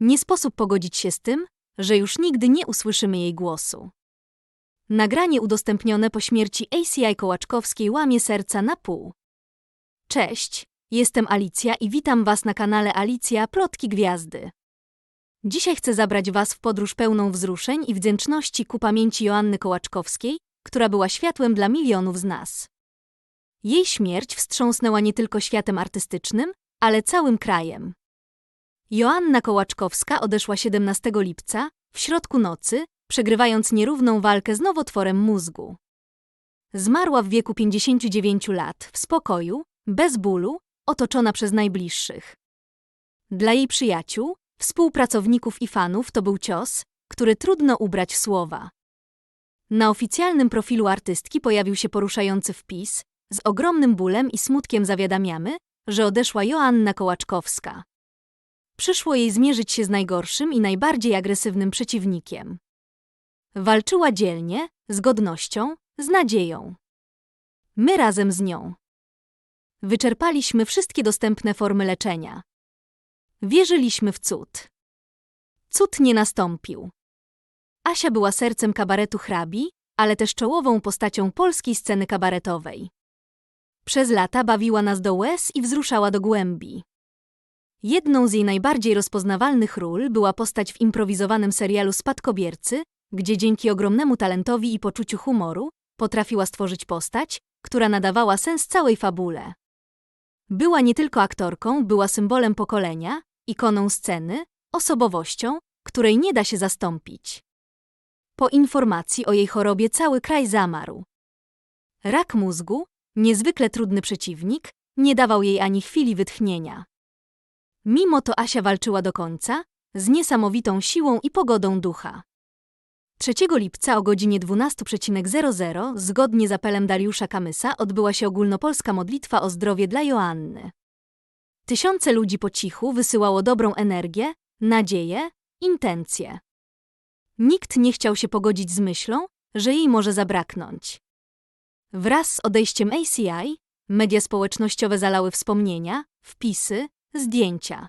Nie sposób pogodzić się z tym, że już nigdy nie usłyszymy jej głosu. Nagranie udostępnione po śmierci ACI Kołaczkowskiej łamie serca na pół. Cześć, jestem Alicja i witam Was na kanale Alicja Plotki Gwiazdy. Dzisiaj chcę zabrać Was w podróż pełną wzruszeń i wdzięczności ku pamięci Joanny Kołaczkowskiej, która była światłem dla milionów z nas. Jej śmierć wstrząsnęła nie tylko światem artystycznym, ale całym krajem. Joanna Kołaczkowska odeszła 17 lipca, w środku nocy, przegrywając nierówną walkę z nowotworem mózgu. Zmarła w wieku 59 lat, w spokoju, bez bólu, otoczona przez najbliższych. Dla jej przyjaciół, współpracowników i fanów to był cios, który trudno ubrać słowa. Na oficjalnym profilu artystki pojawił się poruszający wpis z ogromnym bólem i smutkiem zawiadamiamy, że odeszła Joanna Kołaczkowska. Przyszło jej zmierzyć się z najgorszym i najbardziej agresywnym przeciwnikiem. Walczyła dzielnie, z godnością, z nadzieją. My razem z nią. Wyczerpaliśmy wszystkie dostępne formy leczenia. Wierzyliśmy w cud. Cud nie nastąpił. Asia była sercem kabaretu hrabi, ale też czołową postacią polskiej sceny kabaretowej. Przez lata bawiła nas do łez i wzruszała do głębi. Jedną z jej najbardziej rozpoznawalnych ról była postać w improwizowanym serialu Spadkobiercy, gdzie dzięki ogromnemu talentowi i poczuciu humoru potrafiła stworzyć postać, która nadawała sens całej fabule. Była nie tylko aktorką, była symbolem pokolenia, ikoną sceny, osobowością, której nie da się zastąpić. Po informacji o jej chorobie cały kraj zamarł. Rak mózgu, niezwykle trudny przeciwnik, nie dawał jej ani chwili wytchnienia. Mimo to Asia walczyła do końca, z niesamowitą siłą i pogodą ducha. 3 lipca o godzinie 12.00 zgodnie z apelem Dariusza Kamysa odbyła się ogólnopolska modlitwa o zdrowie dla Joanny. Tysiące ludzi po cichu wysyłało dobrą energię, nadzieję, intencje. Nikt nie chciał się pogodzić z myślą, że jej może zabraknąć. Wraz z odejściem ACI, media społecznościowe zalały wspomnienia, wpisy, zdjęcia.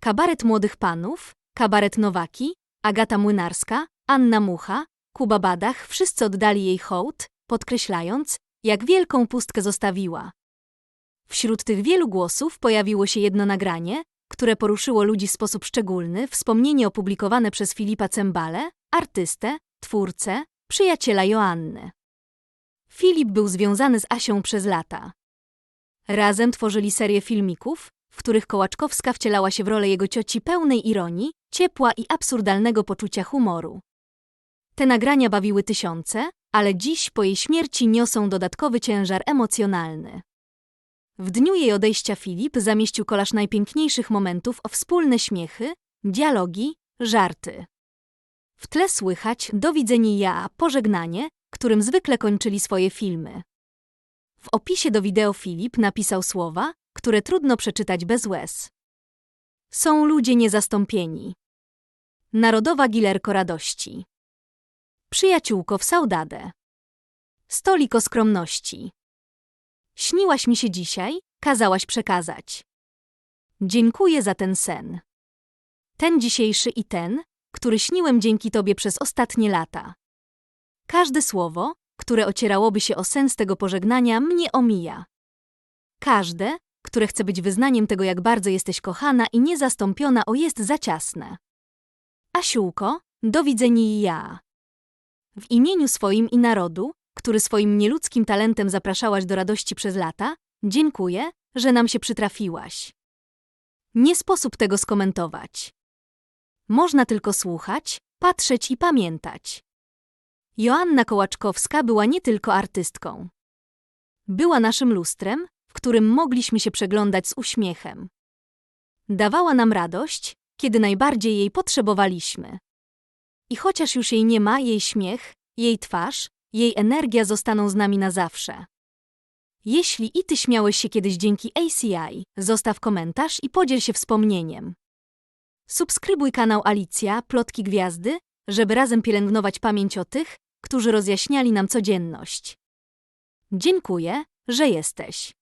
Kabaret Młodych Panów, Kabaret Nowaki, Agata Młynarska, Anna Mucha, Kuba Badach wszyscy oddali jej hołd, podkreślając, jak wielką pustkę zostawiła. Wśród tych wielu głosów pojawiło się jedno nagranie, które poruszyło ludzi w sposób szczególny, wspomnienie opublikowane przez Filipa Cembale, artystę, twórcę, przyjaciela Joanny. Filip był związany z Asią przez lata. Razem tworzyli serię filmików, w których Kołaczkowska wcielała się w rolę jego cioci pełnej ironii, ciepła i absurdalnego poczucia humoru. Te nagrania bawiły tysiące, ale dziś po jej śmierci niosą dodatkowy ciężar emocjonalny. W dniu jej odejścia Filip zamieścił kolaż najpiękniejszych momentów o wspólne śmiechy, dialogi, żarty. W tle słychać do widzenia ja, pożegnanie, którym zwykle kończyli swoje filmy. W opisie do wideo Filip napisał słowa, które trudno przeczytać bez łez. Są ludzie niezastąpieni. Narodowa gilerko radości. Przyjaciółko w saudade. Stoliko skromności. Śniłaś mi się dzisiaj, kazałaś przekazać. Dziękuję za ten sen. Ten dzisiejszy i ten, który śniłem dzięki tobie przez ostatnie lata. Każde słowo, które ocierałoby się o sens tego pożegnania, mnie omija. Każde, które chce być wyznaniem tego, jak bardzo jesteś kochana i niezastąpiona, o jest za ciasne. Asiółko, do widzenia ja. W imieniu swoim i narodu, który swoim nieludzkim talentem zapraszałaś do radości przez lata, dziękuję, że nam się przytrafiłaś. Nie sposób tego skomentować. Można tylko słuchać, patrzeć i pamiętać. Joanna Kołaczkowska była nie tylko artystką. Była naszym lustrem, w którym mogliśmy się przeglądać z uśmiechem. Dawała nam radość, kiedy najbardziej jej potrzebowaliśmy. I chociaż już jej nie ma, jej śmiech, jej twarz, jej energia zostaną z nami na zawsze. Jeśli i ty śmiałeś się kiedyś dzięki ACI, zostaw komentarz i podziel się wspomnieniem. Subskrybuj kanał Alicja, Plotki Gwiazdy, żeby razem pielęgnować pamięć o tych, którzy rozjaśniali nam codzienność. Dziękuję, że jesteś.